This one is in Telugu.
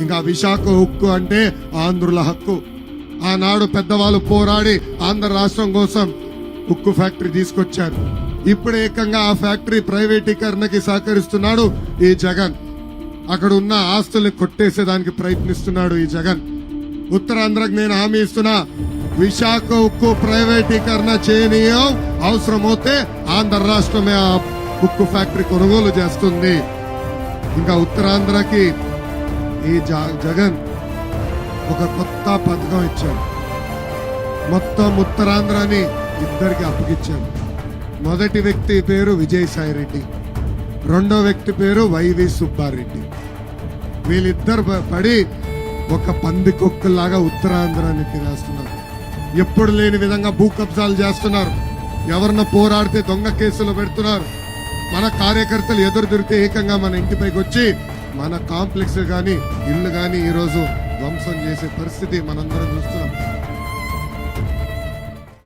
ఇంకా విశాఖ హక్కు అంటే ఆంధ్రుల హక్కు. ఆనాడు పెద్దవాళ్ళు పోరాడి ఆంధ్ర రాష్ట్రం కోసం ఉక్కు ఫ్యాక్టరీ తీసుకొచ్చారు. ఇప్పుడు ఏకంగా ఆ ఫ్యాక్టరీ ప్రైవేటీకరణకి సహకరిస్తున్నాడు ఈ జగన్. అక్కడ ఉన్న ఆస్తులు కొట్టేసేదానికి ప్రయత్నిస్తున్నాడు ఈ జగన్. ఉత్తరాంధ్రకు నేను హామీ ఇస్తున్నా విశాఖ ఉక్కు ప్రైవేటీకరణ చేయనీయం అవసరమైతే ఆంధ్ర రాష్ట్రమే ఆ ఉక్కు ఫ్యాక్టరీ కొనుగోలు చేస్తుంది. ఇంకా ఉత్తరాంధ్రకి ఈ జగన్ ఒక కొత్త పథకం ఇచ్చాడు. మొత్తం ఉత్తరాంధ్రాని ఇద్దరికి అప్పగిచ్చాడు. మొదటి వ్యక్తి పేరు విజయసాయి రెడ్డి. రెండో వ్యక్తి పేరు వైవి సుబ్బారెడ్డి వీళ్ళిద్దరు పడి ఒక పంది కుక్కలాగా ఉత్తరాంధ్రాన్ని తినేస్తున్నారు ఎప్పుడు లేని విధంగా భూ కబ్జాలు చేస్తున్నారు. ఎవరిన పోరాడితే దొంగ కేసులు పెడుతున్నారు. మన కార్యకర్తలు ఎదురు దొరికితే ఏకంగా మన ఇంటిపైకి వచ్చి మన కాంప్లెక్స్ కానీ ఇల్లు కానీ ఈరోజు ధ్వంసం చేసే పరిస్థితి మనందరం చూస్తున్నాం.